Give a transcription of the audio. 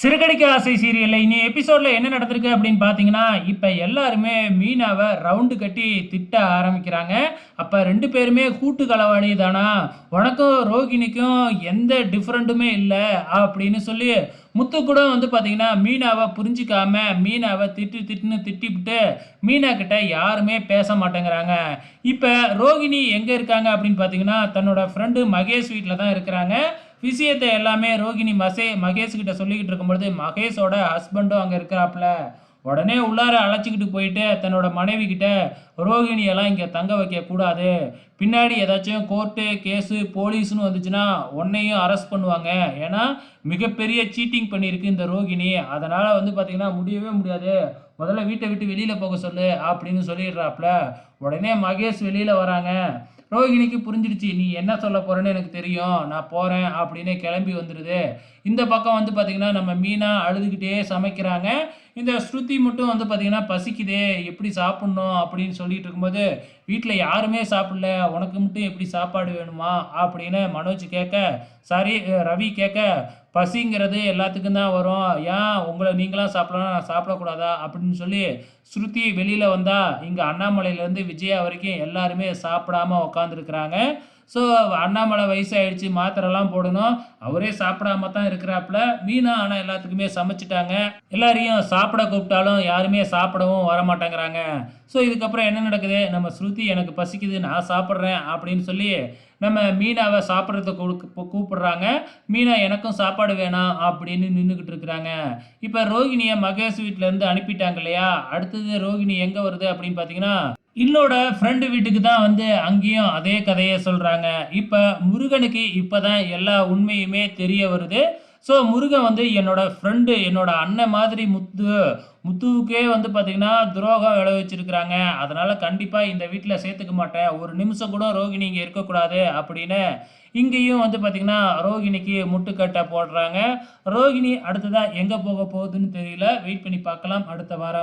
சிறுகடிக்க ஆசை சீரியலில் இனி எபிசோடில் என்ன நடந்திருக்கு அப்படின்னு பார்த்தீங்கன்னா இப்போ எல்லாருமே மீனாவை ரவுண்டு கட்டி திட்ட ஆரம்பிக்கிறாங்க. அப்போ ரெண்டு பேருமே கூட்டு களவாணி தானா உனக்கும் ரோகிணிக்கும் எந்த டிஃப்ரெண்ட்டுமே இல்லை அப்படின்னு சொல்லி முத்து கூட வந்து பார்த்தீங்கன்னா மீனாவை புரிஞ்சிக்காம மீனாவை திட்டு திட்டுன்னு திட்டிவிட்டு மீனா கிட்ட யாருமே பேச மாட்டேங்கிறாங்க. இப்போ ரோகிணி எங்கே இருக்காங்க அப்படின்னு பார்த்தீங்கன்னா தன்னோட ஃப்ரெண்டு மகேஷ் வீட்டில் தான் இருக்கிறாங்க. விஷயத்தை எல்லாமே ரோகிணி மசே மகேஷ் கிட்ட சொல்லிக்கிட்டு இருக்கும்பொழுது மகேஷோட ஹஸ்பண்டும் அங்கே இருக்கிறாப்புல. உடனே உள்ளார அழைச்சிக்கிட்டு போயிட்டு தன்னோட மனைவி கிட்ட ரோகிணியெல்லாம் இங்கே தங்க வைக்கக்கூடாது பின்னாடி ஏதாச்சும் கோர்ட்டு கேஸு போலீஸ்னு வந்துச்சுன்னா உன்னையும் அரெஸ்ட் பண்ணுவாங்க. ஏன்னா மிகப்பெரிய சீட்டிங் பண்ணியிருக்கு இந்த ரோகிணி. அதனால் வந்து பார்த்திங்கன்னா முடியவே முடியாது. முதல்ல வீட்டை விட்டு வெளியில் போக சொல்லு அப்படின்னு சொல்லிடுறாப்புல. உடனே மகேஷ் வெளியில் வராங்க. ரோகிணிக்கு புரிஞ்சிடுச்சு. நீ என்ன சொல்ல போகிறேன்னு எனக்கு தெரியும். நான் போகிறேன் அப்படின்னு கிளம்பி வந்துடுது இந்த பக்கம் வந்து பார்த்திங்கன்னா நம்ம மீனா அழுதுகிட்டே சமைக்கிறாங்க. இந்த ஸ்ருதி மட்டும் வந்து பார்த்திங்கன்னா பசிக்குதே எப்படி சாப்பிட்ணும் அப்படின்னு சொல்லிட்டு இருக்கும்போது வீட்டில் யாருமே சாப்பிடல உனக்கு மட்டும் எப்படி சாப்பாடு வேணுமா? அப்படின்னு மனோஜ் கேட்க சாரி ரவி கேட்க பசிங்கிறது எல்லாத்துக்கும் தான் வரும். ஏன் உங்களை நீங்களாம் சாப்பிடலாம் நான் சாப்பிடக்கூடாதா? அப்படின்னு சொல்லி ஸ்ருதி வெளியில் வந்தால் இங்கே அண்ணாமலையிலேருந்து விஜயா வரைக்கும் எல்லாருமே சாப்பிடாம உக்காந்துருக்குறாங்க ஸோ அண்ணாமலை வயசாகிடுச்சு மாத்திரைலாம் போடணும். அவரே சாப்பிடாம தான் இருக்கிறாப்புல. மீனா ஆனால் எல்லாத்துக்குமே சமைச்சிட்டாங்க. எல்லாரையும் சாப்பிட கூப்பிட்டாலும் யாருமே சாப்பிடவும் வர மாட்டேங்கிறாங்க ஸோ இதுக்கப்புறம் என்ன நடக்குது? நம்ம ஸ்ருதி எனக்கு பசிக்குது நான் சாப்பிட்றேன் அப்படின்னு சொல்லி நம்ம மீனாவை சாப்பிட்றதுக்கு கொடுக்க கூப்பிடுறாங்க. மீனா எனக்கும் சாப்பாடு வேணாம் அப்படின்னு நின்றுக்கிட்டு இருக்கிறாங்க. இப்போ ரோகிணியை மகேஷ் வீட்டிலேருந்து அனுப்பிட்டாங்க இல்லையா? அடுத்தது ரோகிணி எங்கே வருது அப்படின்னு பார்த்தீங்கன்னா இன்னோட ஃப்ரெண்டு வீட்டுக்கு தான் வந்து அங்கேயும் அதே கதையை சொல்கிறாங்க இப்போ முருகனுக்கு இப்போ தான் எல்லா உண்மையுமே தெரிய வருது. ஸோ முருகன் வந்து என்னோட ஃப்ரெண்டு என்னோட அண்ணன் மாதிரி முத்து முத்துவுக்கே வந்து பார்த்திங்கன்னா துரோகம் விளைவிச்சிருக்கிறாங்க. அதனால் கண்டிப்பாக இந்த வீட்டில் சேர்த்துக்க மாட்டேன். ஒரு நிமிஷம் கூட ரோகிணி இங்கே இருக்கக்கூடாது அப்படின்னு இங்கேயும் வந்து பார்த்திங்கன்னா ரோகிணிக்கு முட்டுக்கட்டை போடுறாங்க. ரோகிணி அடுத்ததாக எங்கே போக போகுதுன்னு தெரியல. வெயிட் பண்ணி பார்க்கலாம். அடுத்த வாரம்